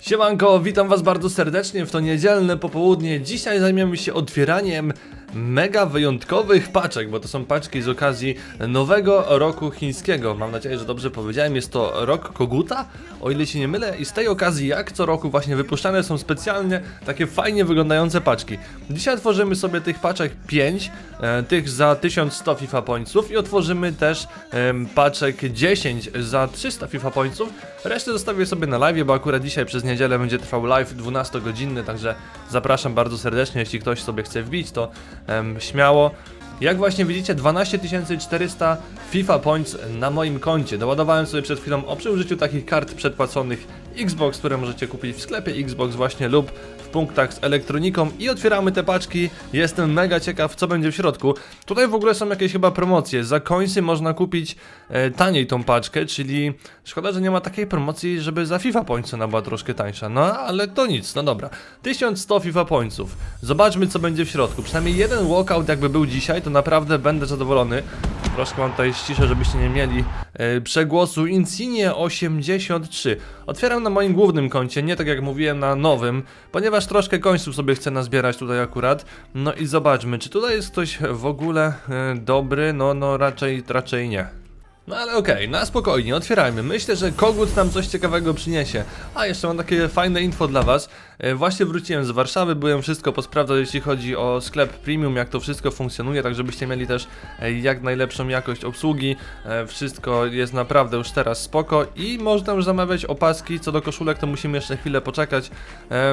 Siemanko, witam was bardzo serdecznie w to niedzielne popołudnie. Dzisiaj zajmiemy się otwieraniem mega wyjątkowych paczek, bo to są paczki z okazji nowego roku chińskiego. Mam nadzieję, że dobrze powiedziałem, jest to rok koguta, o ile się nie mylę i z tej okazji jak co roku właśnie wypuszczane są specjalnie takie fajnie wyglądające paczki. Dzisiaj otworzymy sobie tych paczek 5, e, tych za 1100 FIFA pońców i otworzymy też em, paczek 10 za 300 FIFA pońców. Resztę zostawię sobie na live, bo akurat dzisiaj przez niedzielę będzie trwał live 12-godzinny, także zapraszam bardzo serdecznie, jeśli ktoś sobie chce wbić, to em, śmiało. Jak właśnie widzicie, 12 400 FIFA Points na moim koncie. Doładowałem sobie przed chwilą o przy użyciu takich kart przedpłaconych Xbox, które możecie kupić w sklepie Xbox właśnie lub w punktach z elektroniką i otwieramy te paczki. Jestem mega ciekaw, co będzie w środku. Tutaj w ogóle są jakieś chyba promocje. Za końcy można kupić e, taniej tą paczkę, czyli szkoda, że nie ma takiej promocji, żeby za FIFA Points ona była troszkę tańsza. No ale to nic, no dobra. 1100 FIFA Pointsów. Zobaczmy, co będzie w środku. Przynajmniej jeden walkout jakby był dzisiaj, to naprawdę będę zadowolony. Troszkę mam tutaj ściszę, żebyście nie mieli e, przegłosu. Insigne 83. Otwieram na moim głównym koncie, nie tak jak mówiłem na nowym, ponieważ troszkę końców sobie chcę nazbierać tutaj akurat. No i zobaczmy, czy tutaj jest ktoś w ogóle e, dobry? No, no raczej, raczej nie. No ale okej, na spokojnie, otwierajmy. Myślę, że kogut nam coś ciekawego przyniesie. A jeszcze mam takie fajne info dla was. E, Właśnie wróciłem z Warszawy, byłem wszystko posprawdzać, jeśli chodzi o sklep premium, jak to wszystko funkcjonuje, tak żebyście mieli też e, jak najlepszą jakość obsługi. E, Wszystko jest naprawdę już teraz spoko i można już zamawiać opaski. Co do koszulek, to musimy jeszcze chwilę poczekać,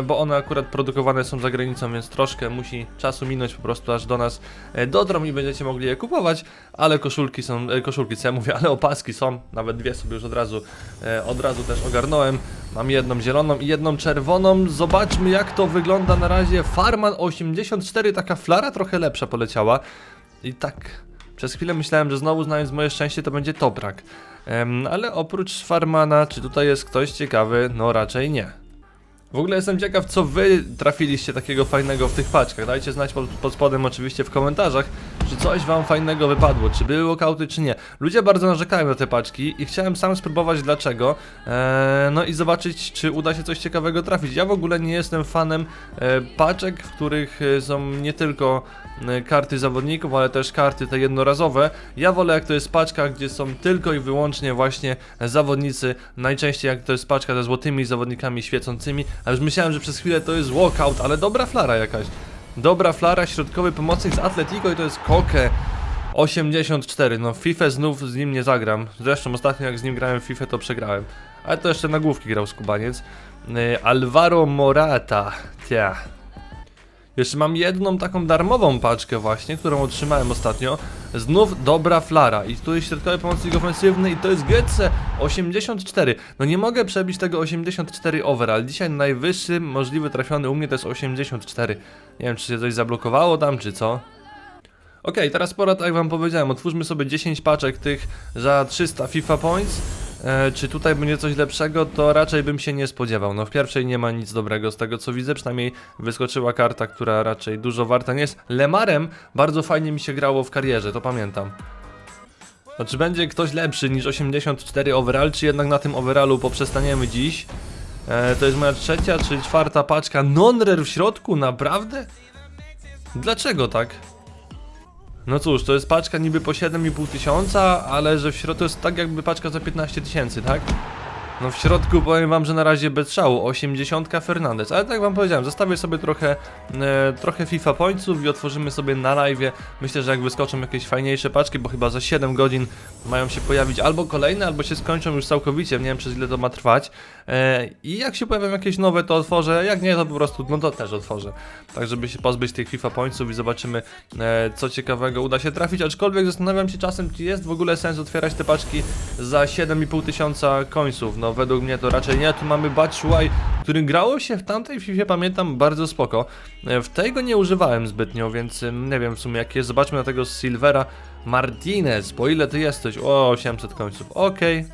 bo one akurat produkowane są za granicą, więc troszkę musi czasu minąć po prostu aż do nas dotrą i będziecie mogli je kupować, ale koszulki są, koszulki co ja mówię, ale opaski są, nawet dwie sobie już od razu, e, od razu też ogarnąłem. Mam jedną zieloną i jedną czerwoną. Zobaczmy jak to wygląda na razie. Farman 84, taka flara trochę lepsza poleciała. I tak przez chwilę myślałem, że znowu znając moje szczęście to będzie Toprak. Em, ale oprócz Farmana, czy tutaj jest ktoś ciekawy? No raczej nie. W ogóle jestem ciekaw, co wy trafiliście takiego fajnego w tych paczkach. Dajcie znać pod, pod spodem oczywiście w komentarzach, czy coś wam fajnego wypadło, czy były walkouty, czy nie. Ludzie bardzo narzekają na te paczki i chciałem sam spróbować dlaczego. Eee, no i zobaczyć, czy uda się coś ciekawego trafić. Ja w ogóle nie jestem fanem e, paczek, w których e, są nie tylko e, karty zawodników, ale też karty te jednorazowe. Ja wolę jak to jest paczka, gdzie są tylko i wyłącznie właśnie zawodnicy. Najczęściej jak to jest paczka ze złotymi zawodnikami świecącymi. A już myślałem, że przez chwilę to jest walkout, ale dobra flara jakaś. Dobra flara, środkowy pomocnik z Atletico i to jest Koke. 84, no FIFA znów z nim nie zagram. Zresztą ostatnio jak z nim grałem w FIFA to przegrałem. Ale to jeszcze na główki grał skubaniec. Yy, Alvaro Morata. Tia. Jeszcze mam jedną taką darmową paczkę właśnie, którą otrzymałem ostatnio. Znów dobra flara i tu jest środkowy pomocnik ofensywny i to jest Getze 84. No nie mogę przebić tego 84 overall. Dzisiaj najwyższy możliwy trafiony u mnie to jest 84. Nie wiem czy się coś zablokowało tam czy co. Okej, teraz pora, tak jak wam powiedziałem, otwórzmy sobie 10 paczek tych za 300 FIFA Points. E, czy tutaj będzie coś lepszego, to raczej bym się nie spodziewał. No w pierwszej nie ma nic dobrego z tego co widzę, przynajmniej wyskoczyła karta, która raczej dużo warta nie jest. Lemarem bardzo fajnie mi się grało w karierze, to pamiętam. No czy będzie ktoś lepszy niż 84 overall, czy jednak na tym overallu poprzestaniemy dziś? E, to jest moja trzecia czy czwarta paczka non-rare w środku, naprawdę? Dlaczego tak? No cóż, to jest paczka niby po 7,5 tysiąca, ale że w środku jest tak jakby paczka za 15 tysięcy, tak? No w środku powiem wam, że na razie bez szału, 80 Fernandez, ale tak wam powiedziałem, zostawię sobie trochę, e, trochę FIFA pońców i otworzymy sobie na live. Myślę, że jak wyskoczą jakieś fajniejsze paczki, bo chyba za 7 godzin mają się pojawić albo kolejne, albo się skończą już całkowicie, nie wiem przez ile to ma trwać. E, I jak się pojawią jakieś nowe, to otworzę, jak nie, to po prostu, no to też otworzę. Tak, żeby się pozbyć tych FIFA pońców i zobaczymy, e, co ciekawego uda się trafić, aczkolwiek zastanawiam się czasem, czy jest w ogóle sens otwierać te paczki za 7,5 tysiąca końców. No według mnie to raczej nie. Tu mamy Batshuayi, który grało się w tamtej FIFA, pamiętam, bardzo spoko. E, W tej go nie używałem zbytnio, więc nie wiem w sumie jak jest. Zobaczmy na tego Silvera Martinez, po ile ty jesteś? O, 800 końców, okej.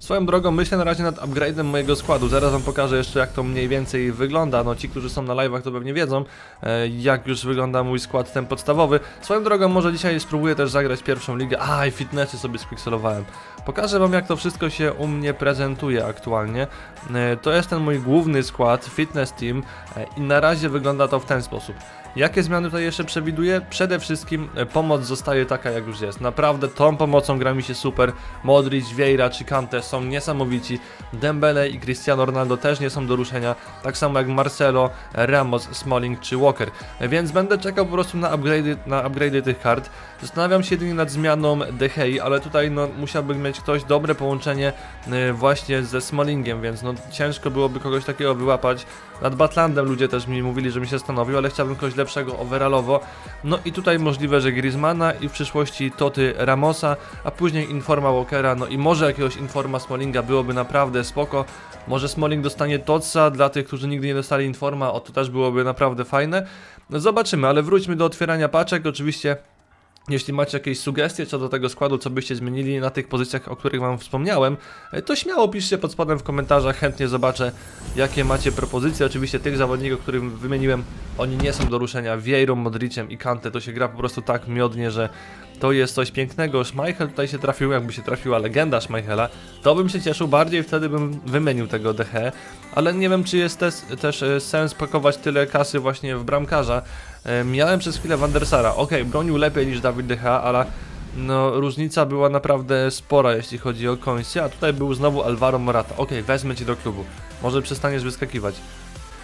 Swoją drogą myślę na razie nad upgrade'em mojego składu. Zaraz wam pokażę jeszcze jak to mniej więcej wygląda. No ci, którzy są na live'ach to pewnie wiedzą, e, jak już wygląda mój skład ten podstawowy. Swoją drogą może dzisiaj spróbuję też zagrać pierwszą ligę. A i fitnessy sobie spikselowałem. Pokażę wam jak to wszystko się u mnie prezentuje aktualnie. E, To jest ten mój główny skład, fitness team e, i na razie wygląda to w ten sposób. Jakie zmiany tutaj jeszcze przewiduję? Przede wszystkim e, pomoc zostaje taka jak już jest. Naprawdę tą pomocą gra mi się super. Modric, Vieira czy Kante są niesamowici. Dembele i Cristiano Ronaldo też nie są do ruszenia. Tak samo jak Marcelo, Ramos, Smalling czy Walker. Więc będę czekał po prostu na upgrade'y, na upgrade'y tych kart. Zastanawiam się jedynie nad zmianą De Gea, ale tutaj no, musiałby mieć ktoś dobre połączenie e, właśnie ze Smallingiem, więc no, ciężko byłoby kogoś takiego wyłapać. Nad Batlandem ludzie też mi mówili, że mi się stanowił, ale chciałbym kogoś lepszego overallowo. No i tutaj możliwe, że Griezmana i w przyszłości Toty Ramosa, a później Informa Walkera, no i może jakiegoś Informa Smallinga byłoby naprawdę spoko. Może Smalling dostanie Totsa dla tych, którzy nigdy nie dostali Informa, o to też byłoby naprawdę fajne. No zobaczymy, ale wróćmy do otwierania paczek. Oczywiście jeśli macie jakieś sugestie co do tego składu, co byście zmienili na tych pozycjach, o których Wam wspomniałem, e, to śmiało piszcie pod spodem w komentarzach, chętnie zobaczę, jakie macie propozycje. Oczywiście tych zawodników, których wymieniłem, oni nie są do ruszenia. Vieirą, Modriciem i Kante to się gra po prostu tak miodnie, że to jest coś pięknego. Schmeichel tutaj się trafił, jakby się trafiła legenda Schmeichela, to bym się cieszył bardziej, wtedy bym wymienił tego DH, ale nie wiem, czy jest też, też e, sens pakować tyle kasy właśnie w bramkarza. E, Miałem przez chwilę Wandersara. Okej, bronił lepiej niż Dawid DH, ale no różnica była naprawdę spora, jeśli chodzi o końce, a tutaj był znowu Alvaro Morata. Okej, wezmę cię do klubu. Może przestaniesz wyskakiwać.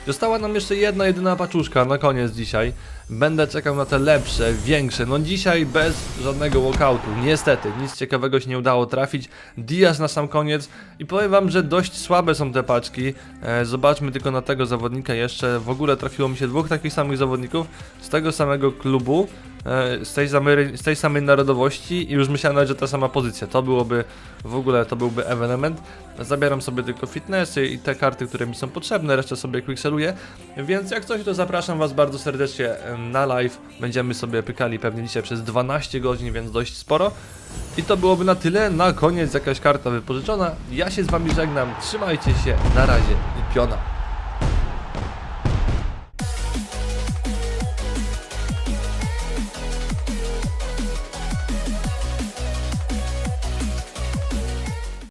Została nam jeszcze jedna, jedyna paczuszka na koniec dzisiaj. Będę czekał na te lepsze, większe. No dzisiaj bez żadnego walkoutu. Niestety, nic ciekawego się nie udało trafić. Diaz na sam koniec. I powiem wam, że dość słabe są te paczki. E, zobaczmy tylko na tego zawodnika jeszcze. W ogóle trafiło mi się dwóch takich samych zawodników z tego samego klubu. E, Z tej, samej, z tej samej narodowości i już myślałem że ta sama pozycja. To byłoby w ogóle to byłby evenement. Zabieram sobie tylko fitnessy i te karty, które mi są potrzebne, resztę sobie quickseluję. Więc jak coś, to zapraszam Was bardzo serdecznie em, na live. Będziemy sobie pykali pewnie dzisiaj przez 12 godzin, więc dość sporo. I to byłoby na tyle. Na koniec jakaś karta wypożyczona. Ja się z Wami żegnam. Trzymajcie się. Na razie i piona.